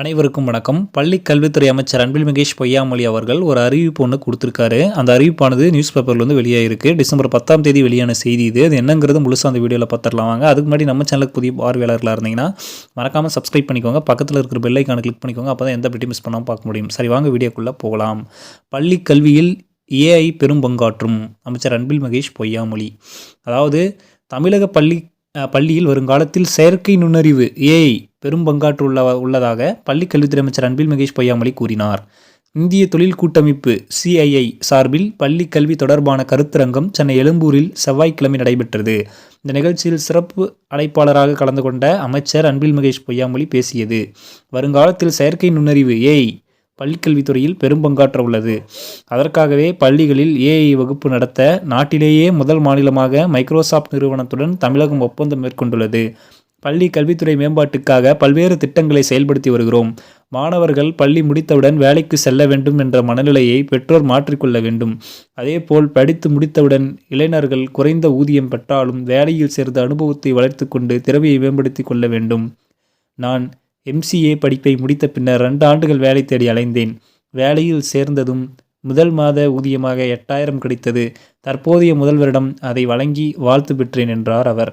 அனைவருக்கும் வணக்கம். பள்ளி கல்வித்துறை அமைச்சர் அன்பில் மகேஷ் பொய்யாமொழி அவர்கள் ஒரு அறிவிப்பு ஒன்று கொடுத்துருக்காரு. அந்த அறிவிப்பானது நியூஸ் பேப்பரில் வந்து வெளியாயிருக்கு. டிசம்பர் பத்தாம் தேதி வெளியான செய்தி இது. அது என்னங்கிறது முழுசாக அந்த வீடியோவில் பார்த்துடலாம் வாங்க. அதுக்கு முன்னாடி நம்ம சேனலுக்கு புதிய பார்வையாளர்களாக இருந்தீங்கன்னா மறக்காமல் சப்ஸ்கிரைப் பண்ணிக்கோங்க. பக்கத்தில் இருக்கிற பெல்லைக்கான கிளிக் பண்ணிக்கோங்க. அப்போ தான் எந்த பெட்டி மிஸ் பண்ணாமல் பார்க்க முடியும். சரி வாங்க வீடியோக்குள்ளே போகலாம். பள்ளி கல்வியில் ஏஐ பெரும் பங்காற்றும் அமைச்சர் அன்பில் மகேஷ் பொய்யாமொழி. அதாவது தமிழக பள்ளி பள்ளியில் வருங்காலத்தில் செயற்கை நுண்ணறிவு ஏஐ பெரும் பங்காற்று உள்ள உள்ளதாக பள்ளி கல்வித்துறை அமைச்சர் அன்பில் மகேஷ் பொய்யாமொழி கூறினார். இந்திய தொழில் கூட்டமைப்பு சிஐஐ சார்பில் பள்ளி கல்வி தொடர்பான கருத்தரங்கம் சென்னை எழும்பூரில் செவ்வாய்க்கிழமை நடைபெற்றது. இந்த நிகழ்ச்சியில் சிறப்பு அழைப்பாளராக கலந்து கொண்ட அமைச்சர் அன்பில் மகேஷ் பொய்யாமொழி பேசியது. வருங்காலத்தில் செயற்கை நுண்ணறிவு ஏஐ பள்ளிக்கல்வித்துறையில் பெரும் பங்காற்ற உள்ளது. அதற்காகவே பள்ளிகளில் ஏஐ வகுப்பு நடத்த நாட்டிலேயே முதல் மாநிலமாக மைக்ரோசாஃப்ட் நிறுவனத்துடன் தமிழகம் ஒப்பந்தம் மேற்கொண்டுள்ளது. பள்ளி கல்வித்துறை மேம்பாட்டுக்காக பல்வேறு திட்டங்களை செயல்படுத்தி வருகிறோம். மாணவர்கள் பள்ளி முடித்தவுடன் வேலைக்கு செல்ல வேண்டும் என்ற மனநிலையை பெற்றோர் மாற்றிக்கொள்ள வேண்டும். அதேபோல் படித்து முடித்தவுடன் இளைஞர்கள் குறைந்த ஊதியம் பெற்றாலும் வேலையில் சேர்ந்த அனுபவத்தை வளர்த்துக்கொண்டு திறமையை மேம்படுத்தி கொள்ள வேண்டும். நான் எம்சிஏ படிப்பை முடித்த பின்னர் ரெண்டு ஆண்டுகள் வேலை தேடி அலைந்தேன். வேலையில் சேர்ந்ததும் முதல் மாத ஊதியமாக எட்டாயிரம் கிடைத்தது. தற்போதைய முதல்வரிடம் அதை வழங்கி வாழ்த்து பெற்றேன் என்றார் அவர்.